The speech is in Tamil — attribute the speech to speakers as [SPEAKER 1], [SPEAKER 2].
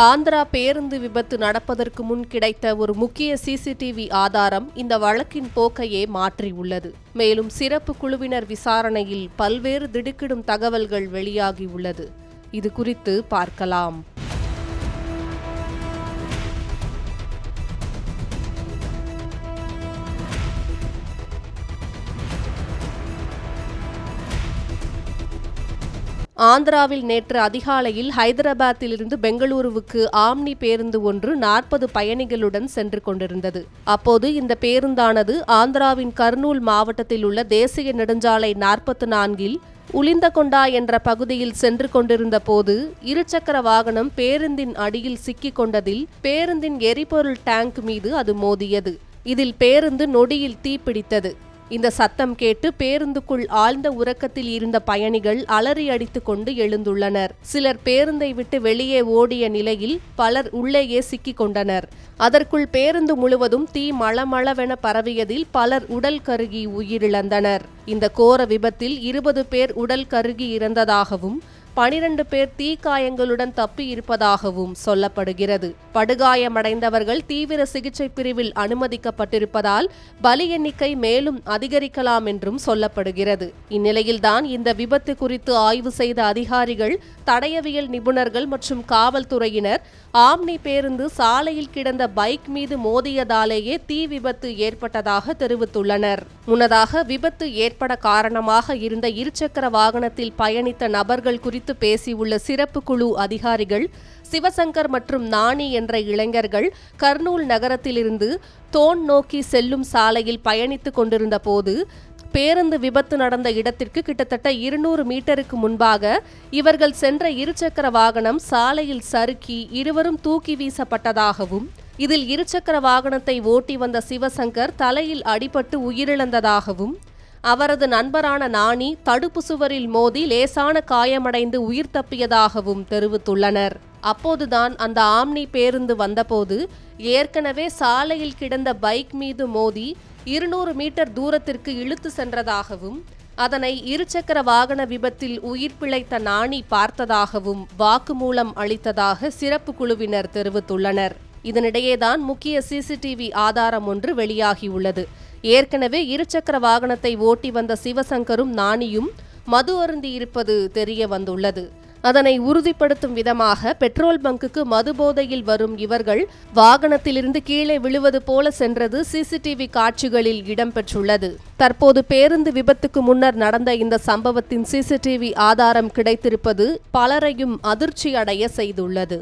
[SPEAKER 1] ஆந்திரா பேருந்து விபத்து நடப்பதற்கு முன் கிடைத்த ஒரு முக்கிய சிசிடிவி ஆதாரம் இந்த வழக்கின் போக்கையே மாற்றியுள்ளது. மேலும் சிறப்பு குழுவினர் விசாரணையில் பல்வேறு திடுக்கிடும் தகவல்கள் வெளியாகியுள்ளது. இது குறித்து பார்க்கலாம். ஆந்திராவில் நேற்று அதிகாலையில் ஹைதராபாத்திலிருந்து பெங்களூருவுக்கு ஆம்னி பேருந்து ஒன்று நாற்பது பயணிகளுடன் சென்று கொண்டிருந்தது. அப்போது இந்த பேருந்தானது ஆந்திராவின் கர்னூல் மாவட்டத்தில் உள்ள தேசிய நெடுஞ்சாலை நாற்பத்து நான்கில் உளிந்தகொண்டா என்ற பகுதியில் சென்று கொண்டிருந்த போது இருசக்கர வாகனம் பேருந்தின் அடியில் சிக்கிக் கொண்டதில் பேருந்தின் எரிபொருள் டேங்க் மீது அது மோதியது. இதில் பேருந்து நொடியில் தீப்பிடித்தது. இந்த சத்தம் கேட்டு பேருந்துக்குள் ஆழ்ந்த உறக்கத்தில் இருந்த பயணிகள் அலறி அடித்துக் கொண்டு எழுந்துள்ளனர். சிலர் பேருந்தை விட்டு வெளியே ஓடிய நிலையில் பலர் உள்ளேயே சிக்கிக் கொண்டனர். அதற்குள் பேருந்து முழுவதும் தீ மளமளவென பரவியதில் பலர் உடல் கருகி உயிரிழந்தனர். இந்த கோர விபத்தில் இருபது பேர் உடல் கருகி இறந்ததாகவும் பனிரண்டு பேர் தீக்காயங்களுடன் தப்பி இருப்பதாகவும் சொல்லப்படுகிறது. படுகாயமடைந்தவர்கள் தீவிர சிகிச்சை பிரிவில் அனுமதிக்கப்பட்டிருப்பதால் பலி எண்ணிக்கை மேலும் அதிகரிக்கலாம் என்றும் சொல்லப்படுகிறது. இந்நிலையில்தான் இந்த விபத்து குறித்து ஆய்வு செய்த அதிகாரிகள் தடயவியல் நிபுணர்கள் மற்றும் காவல்துறையினர் ஆம்னி பேருந்து சாலையில் கிடந்த பைக் மீது மோதியதாலேயே தீ விபத்து ஏற்பட்டதாக தெரிவித்துள்ளனர். முன்னதாக விபத்து ஏற்பட காரணமாக இருந்த இருசக்கர வாகனத்தில் பயணித்த நபர்கள் குறித்து பேசியுள்ள சிறப்பு குழு அதிகாரிகள் சிவசங்கர் மற்றும் நாணி என்ற இளைஞர்கள் கர்னூல் நகரத்திலிருந்து தோன் நோக்கி செல்லும் சாலையில் பயணித்துக் கொண்டிருந்த போது பேருந்து விபத்து நடந்த இடத்திற்கு கிட்டத்தட்ட இருநூறு மீட்டருக்கு முன்பாக இவர்கள் சென்ற இருசக்கர வாகனம் சாலையில் சறுக்கி இருவரும் தூக்கி வீசப்பட்டதாகவும் இதில் இருசக்கர வாகனத்தை ஓட்டி வந்த சிவசங்கர் தலையில் அடிபட்டு உயிரிழந்ததாகவும் அவரது நண்பரான நாணி தடுப்பு சுவரில் மோதி லேசான காயமடைந்து உயிர் தப்பியதாகவும் தெரிவித்துள்ளனர். அப்போதுதான் அந்த ஆம்னி பேருந்து வந்தபோது ஏற்கனவே சாலையில் கிடந்த பைக் மீது மோதி இருநூறு மீட்டர் தூரத்திற்கு இழுத்து சென்றதாகவும் அதனை இருசக்கர வாகன விபத்தில் உயிர் பிழைத்த நாணி பார்த்ததாகவும் வாக்குமூலம் அளித்ததாக சிறப்பு குழுவினர் தெரிவித்துள்ளனர். இதனிடையேதான் முக்கிய சிசிடிவி ஆதாரம் ஒன்று வெளியாகியுள்ளது. ஏற்கனவே இருசக்கர வாகனத்தை ஓட்டி வந்த சிவசங்கரும் நாணியும் மது அருந்தி இருப்பது தெரிய வந்துள்ளது. அதனை உறுதிப்படுத்தும் விதமாக பெட்ரோல் பங்குக்கு மது போதையில் வரும் இவர்கள் வாகனத்திலிருந்து கீழே விழுவது போல சென்றது சிசிடிவி காட்சிகளில் இடம்பெற்றுள்ளது. தற்போது பேருந்து விபத்துக்கு முன்னர் நடந்த இந்த சம்பவத்தின் சிசிடிவி ஆதாரம் கிடைத்திருப்பது பலரையும் அதிர்ச்சி அடைய செய்துள்ளது.